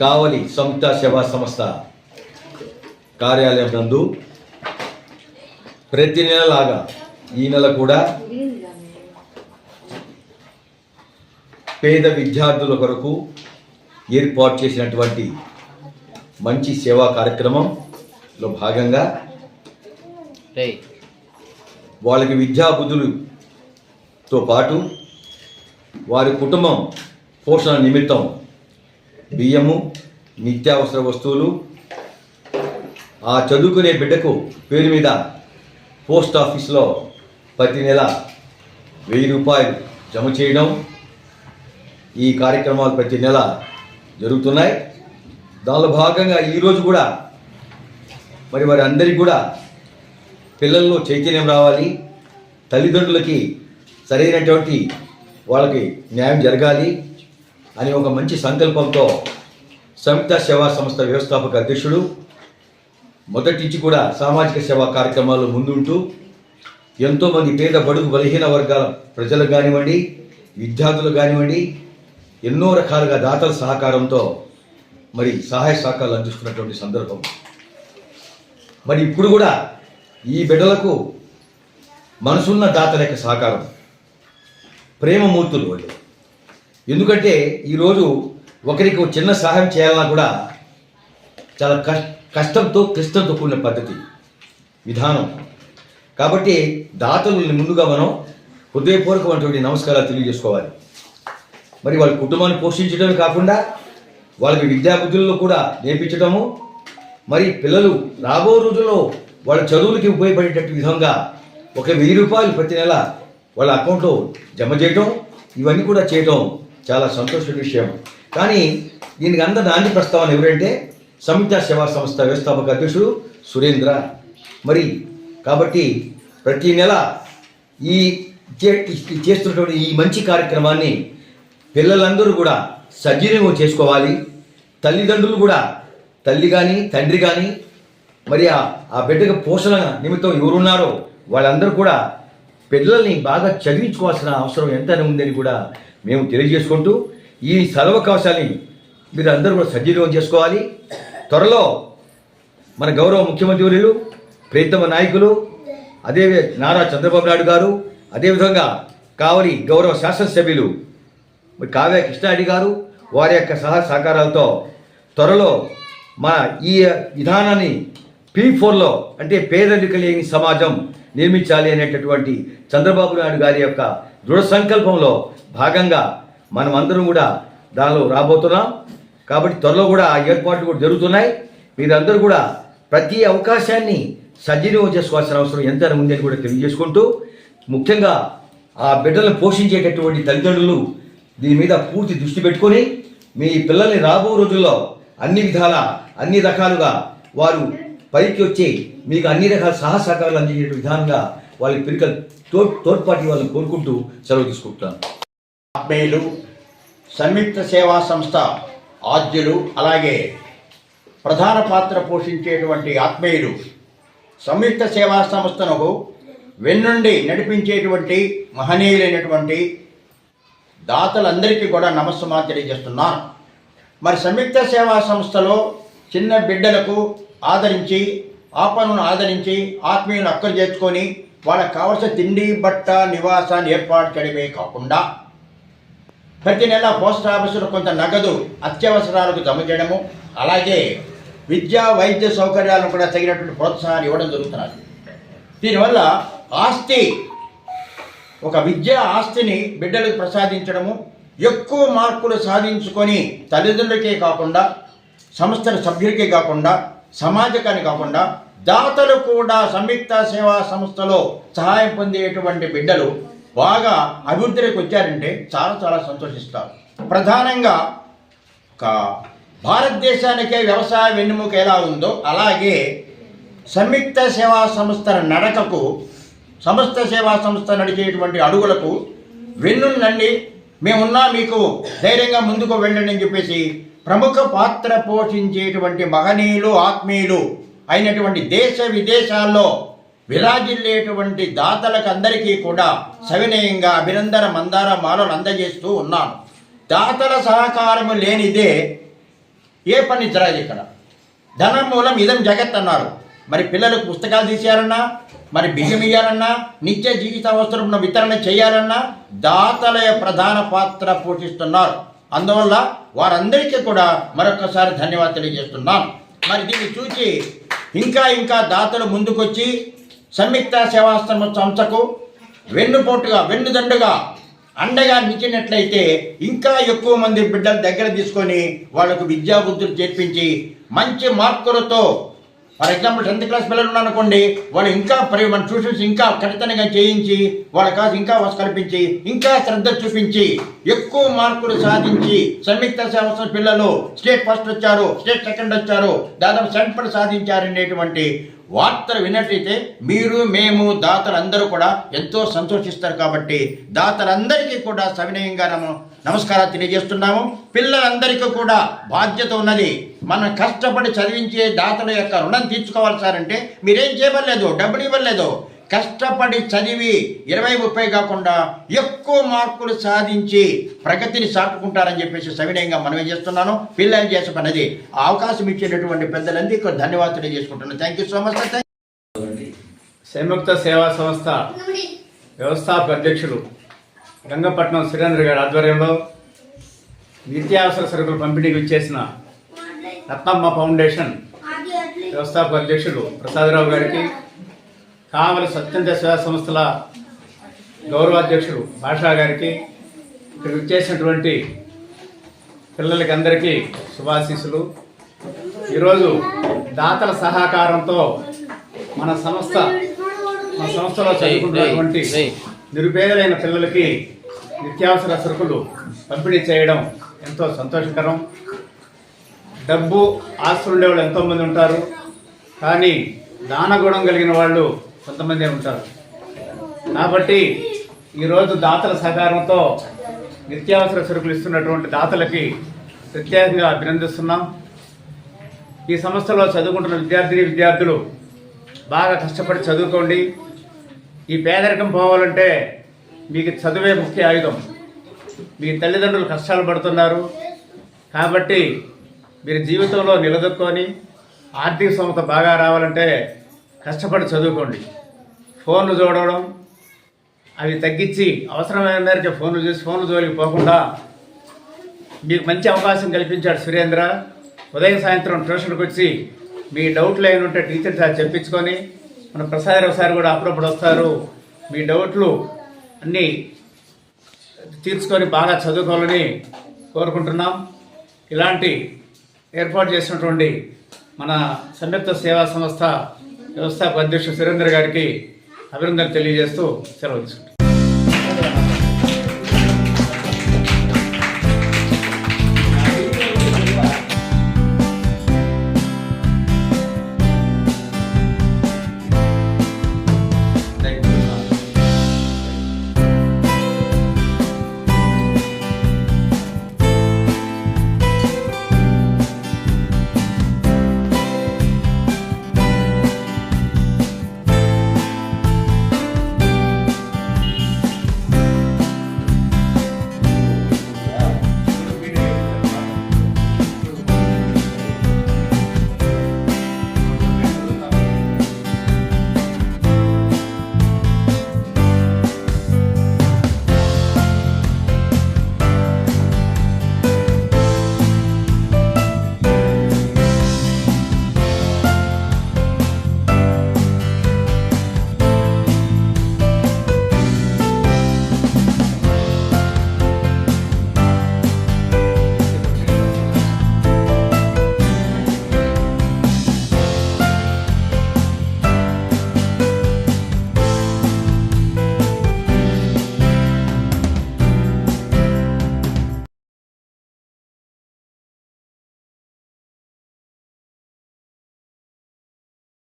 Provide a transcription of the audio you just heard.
కావలి సంయుక్త సేవా సంస్థ కార్యాలయం నందు ప్రతి నెలలాగా ఈ నెల కూడా పేద విద్యార్థుల కొరకు ఏర్పాటు చేసినటువంటి మంచి సేవా కార్యక్రమంలో భాగంగా వాళ్ళకి విద్యా బుద్ధులతో పాటు వారి కుటుంబం పోషణ నిమిత్తం బియ్యము నిత్యావసర వస్తువులు. ఆ చదువుకునే బిడ్డకు పేరు మీద పోస్ట్ ఆఫీస్లో ప్రతి నెల వెయ్యి రూపాయలు జమ చేయడం ఈ కార్యక్రమాలు ప్రతి నెల జరుగుతున్నాయి. దానిలో భాగంగా ఈరోజు కూడా మరి వారి అందరికీ కూడా పిల్లల్లో చైతన్యం రావాలి. తల్లిదండ్రులకి సరైనటువంటి వాళ్ళకి న్యాయం జరగాలి. అనే ఒక మంచి సంకల్పంతో సంయుక్త సేవా సంస్థ వ్యవస్థాపక అధ్యక్షుడు మొదటి నుంచి కూడా సామాజిక సేవా కార్యక్రమాలు ముందుంటూ ఎంతోమంది పేద బడుగు బలహీన వర్గాల ప్రజలకు కానివ్వండి విద్యార్థులు కానివ్వండి ఎన్నో రకాలుగా దాతల సహకారంతో మరి సహాయ సహకారాలు అందిస్తున్నటువంటి సందర్భం. మరి ఇప్పుడు కూడా ఈ బిడ్డలకు మనసున్న దాతల యొక్క సహకారం ప్రేమమూర్తులు వాళ్ళు ఎందుకంటే ఈరోజు ఒకరికి ఒక చిన్న సహాయం చేయాలన్నా కూడా చాలా కష్టంతో క్లిష్టంతో కూడిన పద్ధతి విధానం. కాబట్టి దాతలు ముందుగా మనం హృదయపూర్వకమైనటువంటి నమస్కారాలు తెలియజేసుకోవాలి. మరి వాళ్ళ కుటుంబాన్ని పోషించడమే కాకుండా వాళ్ళకి విద్యాబుద్ధుల్లో కూడా నేర్పించడము మరి పిల్లలు రాబో రోజుల్లో వాళ్ళ చదువులకి ఉపయోగపడేటట్టు విధంగా ఒక వెయ్యి రూపాయలు ప్రతి నెల వాళ్ళ అకౌంట్లో జమ చేయటం ఇవన్నీ కూడా చేయటం చాలా సంతోష విషయం. కానీ దీనికి అంత నాంది ప్రస్తావన ఎవరంటే సంయుక్త సేవా సంస్థ వ్యవస్థాపక అధ్యక్షుడు సురేంద్ర. మరి కాబట్టి ప్రతి నెల ఈ చే- చేస్తున్నటువంటి ఈ మంచి కార్యక్రమాన్ని పిల్లలందరూ కూడా సజీవంగా చేసుకోవాలి. తల్లిదండ్రులు కూడా తల్లి కానీ తండ్రి కానీ మరి ఆ బిడ్డకు పోషణ నిమిత్తం ఎవరున్నారో వాళ్ళందరూ కూడా పిల్లల్ని బాగా చదివించుకోవాల్సిన అవసరం ఎంత ఉందని కూడా మేము తెలియజేసుకుంటూ ఈ సదవకాశాన్ని మీరు అందరూ కూడా సజీవం చేసుకోవాలి. త్వరలో మన గౌరవ ముఖ్యమంత్రి వర్యులు నాయకులు అదే నారా చంద్రబాబు నాయుడు గారు అదేవిధంగా కావలి గౌరవ శాసనసభ్యులు మరి కావ్య కృష్ణారెడ్డి గారు వారి యొక్క సహా సహకారాలతో త్వరలో మన ఈ విధానాన్ని పీ ఫోర్లో అంటే పేదరిక లేని సమాజం నిర్మించాలి అనేటటువంటి చంద్రబాబు నాయుడు గారి యొక్క దృఢ సంకల్పంలో భాగంగా మనం అందరం కూడా దానిలో రాబోతున్నాం. కాబట్టి త్వరలో కూడా ఆ ఏర్పాట్లు కూడా జరుగుతున్నాయి. మీరందరూ కూడా ప్రతి అవకాశాన్ని సద్వినియోగం చేసుకోవాల్సిన అవసరం ఎంత ఉందని కూడా తెలియజేసుకుంటూ ముఖ్యంగా ఆ బిడ్డలను పోషించేటటువంటి తల్లిదండ్రులు దీని మీద పూర్తి దృష్టి పెట్టుకొని మీ పిల్లల్ని రాబో రోజుల్లో అన్ని విధాల అన్ని రకాలుగా వారు పైకి వచ్చి మీకు అన్ని రకాల సహా సహకారాలు అందించే విధానంగా వాళ్ళ పిరిక తో తోడ్పాటి వాళ్ళని కోరుకుంటూ సెలవు తీసుకుంటాను ఆత్మీయులు సంయుక్త సేవా సంస్థ ఆద్యులు అలాగే ప్రధాన పాత్ర పోషించేటువంటి ఆత్మీయులు సంయుక్త సేవా సంస్థను వెన్నుండి నడిపించేటువంటి మహనీయులైనటువంటి దాతలందరికీ కూడా నమస్సుమా తెలియజేస్తున్నాను. మరి సంయుక్త సేవా సంస్థలో చిన్న బిడ్డలకు ఆదరించి ఆపణను ఆదరించి ఆత్మీయులను అక్కలు చేర్చుకొని వాళ్ళకు కావలసిన తిండి బట్ట నివాసాన్ని ఏర్పాటు చేయడమే కాకుండా ప్రతి నెల పోస్ట్ ఆఫీసులో కొంత నగదు అత్యవసరాలకు జమ చేయడము అలాగే విద్యా వైద్య సౌకర్యాలను కూడా తగినటువంటి ప్రోత్సాహాన్ని ఇవ్వడం జరుగుతున్నది. దీనివల్ల ఆస్తి ఒక విద్యా ఆస్తిని బిడ్డలకు ప్రసాదించడము ఎక్కువ మార్కులు సాధించుకొని తల్లిదండ్రులకే కాకుండా సంస్థల సభ్యులకే కాకుండా సమాజకాన్ని కాకుండా దాతలు కూడా సంయుక్త సేవా సంస్థలో సహాయం పొందేటువంటి బిడ్డలు బాగా అభివృద్ధిలోకి వచ్చారంటే చాలా చాలా సంతోషిస్తారు. ప్రధానంగా ఒక భారతదేశానికే వ్యవసాయ వెన్నుముక ఎలా ఉందో అలాగే సంయుక్త సేవా సంస్థల నడకకు సంస్థ సేవా సంస్థ నడిచేటువంటి అడుగులకు వెన్నుండండి మేమున్నా మీకు ధైర్యంగా ముందుకు వెళ్ళండి అని చెప్పేసి ప్రముఖ పాత్ర పోషించేటువంటి మహనీయులు ఆత్మీయులు అయినటువంటి దేశ విదేశాల్లో విరాజిల్లేటువంటి దాతలకు అందరికీ కూడా సవినయంగా అభినందన మందార మాలలు అందజేస్తూ ఉన్నాను. దాతల సహకారము లేనిదే ఏ పని జరగదు ఇక్కడ. ధనం మూలం ఇదం జగత్ అన్నారు. మరి పిల్లలకు పుస్తకాలు తీసేయాలన్నా మరి బియ్యం ఇయ్యాలన్నా నిత్య జీవిత అవసరం వితరణ చేయాలన్నా దాతలయ ప్రధాన పాత్ర పోషిస్తున్నారు. అందువల్ల వారందరికీ కూడా మరొకసారి ధన్యవాదాలు తెలియజేస్తున్నాం. మరి దీన్ని చూసి ఇంకా ఇంకా దాతలు ముందుకొచ్చి సంయుక్త సేవాశ్రమ సంస్థకు వెన్నుపోటుగా వెన్నుదండుగా అండగా నిలిచినట్లయితే ఇంకా ఎక్కువ మంది బిడ్డల దగ్గర తీసుకొని వాళ్ళకు విద్యాబుద్ధులు చేర్పించి మంచి మార్కులతో ఫర్ ఎగ్జాంపుల్ టెన్త్ క్లాస్ పిల్లలు ఉన్నారనుకోండి వాళ్ళు ఇంకా పరి మన ట్యూషన్స్ ఇంకా ఖచ్చితంగా చేయించి వాళ్ళ కాదు ఇంకా వస కల్పించి ఇంకా శ్రద్ధ చూపించి ఎక్కువ మార్కులు సాధించి సంయుక్త సంవత్సరం పిల్లలు స్టేట్ ఫస్ట్ వచ్చారు స్టేట్ సెకండ్ వచ్చారు దాదాపు సెంటర్ సాధించారనేటువంటి వార్తలు విన్నట్లయితే మీరు మేము దాతలందరూ కూడా ఎంతో సంతోషిస్తారు కాబట్టి దాతలందరికీ కూడా సవినయంగా నమ నమస్కారాలు తెలియజేస్తున్నాము. పిల్లలందరికీ కూడా బాధ్యత ఉన్నది మనం కష్టపడి చదివించే దాతల యొక్క రుణం తీర్చుకోవాలి సార్ అంటే మీరేం చేయవలేదు డబ్బులు ఇవ్వలేదు. కష్టపడి చదివి ఇరవై ముప్పై కాకుండా ఎక్కువ మార్కులు సాధించి ప్రగతిని సాటుకుంటారని చెప్పేసి సవినయంగా మనమే చేస్తున్నాను? పిల్లలు చేసే పని అది ఆ అవకాశం ఇచ్చేటటువంటి పెద్దలందరికీ ధన్యవాదాలు తెలియజేసుకుంటున్నాను. Thank you so much sir Samyukta Seva Sanstha వ్యవస్థాపక అధ్యక్షులు గంగపట్నం సురేంద్ర గారి ఆధ్వర్యంలో నిత్యావసర సరుకులు పంపిణీకి ఇచ్చేసిన రత్నమ్మ ఫౌండేషన్ వ్యవస్థాపక అధ్యక్షులు ప్రసాదరావు గారికి కావలి సత్యంత సేవా సంస్థల గౌరవాధ్యక్షులు భాషా గారికి ఇక్కడ ఇచ్చేసినటువంటి పిల్లలకి అందరికీ శుభాశీస్సులు. ఈరోజు దాతల సహకారంతో మన సంస్థ మన సంస్థలో చదువుకుంటున్నటువంటి నిరుపేదలైన పిల్లలకి నిత్యావసర సరుకులు పంపిణీ చేయడం ఎంతో సంతోషకరం. డబ్బు ఆస్తులు ఉండేవాళ్ళు ఎంతోమంది ఉంటారు. కానీ దానగుణం కలిగిన వాళ్ళు కొంతమంది ఉంటారు. కాబట్టి ఈరోజు దాతల సహకారంతో నిత్యావసర సరుకులు ఇస్తున్నటువంటి దాతలకి ప్రత్యేకంగా అభినందిస్తున్నాం. ఈ సంస్థలో చదువుకుంటున్న విద్యార్థిని విద్యార్థులు బాగా కష్టపడి చదువుకోండి. ఈ పేదరికం పోవాలంటే మీకు చదువే ముఖ్య ఆయుధం. మీ తల్లిదండ్రులు కష్టాలు పడుతున్నారు. కాబట్టి మీరు జీవితంలో నిలదొక్కొని ఆర్థిక సమత బాగా రావాలంటే కష్టపడి చదువుకోండి. ఫోన్లు చూడడం అవి తగ్గించి అవసరమైన మేరకు ఫోన్లు చూసి ఫోన్లు జోలికి పోకుండా మీకు మంచి అవకాశం కల్పించాడు సురేంద్ర. ఉదయం సాయంత్రం ట్యూషన్కి వచ్చి మీ డౌట్లు ఏమైనా ఉంటే టీచర్ సార్ చెప్పించుకొని మన ప్రసాదరావు సార్ కూడా అప్పుడప్పుడు వస్తారు. మీ డౌట్లు అన్నీ తీర్చుకొని బాగా చదువుకోవాలని కోరుకుంటున్నాం. ఇలాంటి ఏర్పాటు చేసినటువంటి మన సంయుక్త సేవా సంస్థ వ్యవస్థాపక అధ్యక్షుడు సురేందర్ గారికి అభినందనలు తెలియజేస్తూ సెలవు తీసుకుంటాం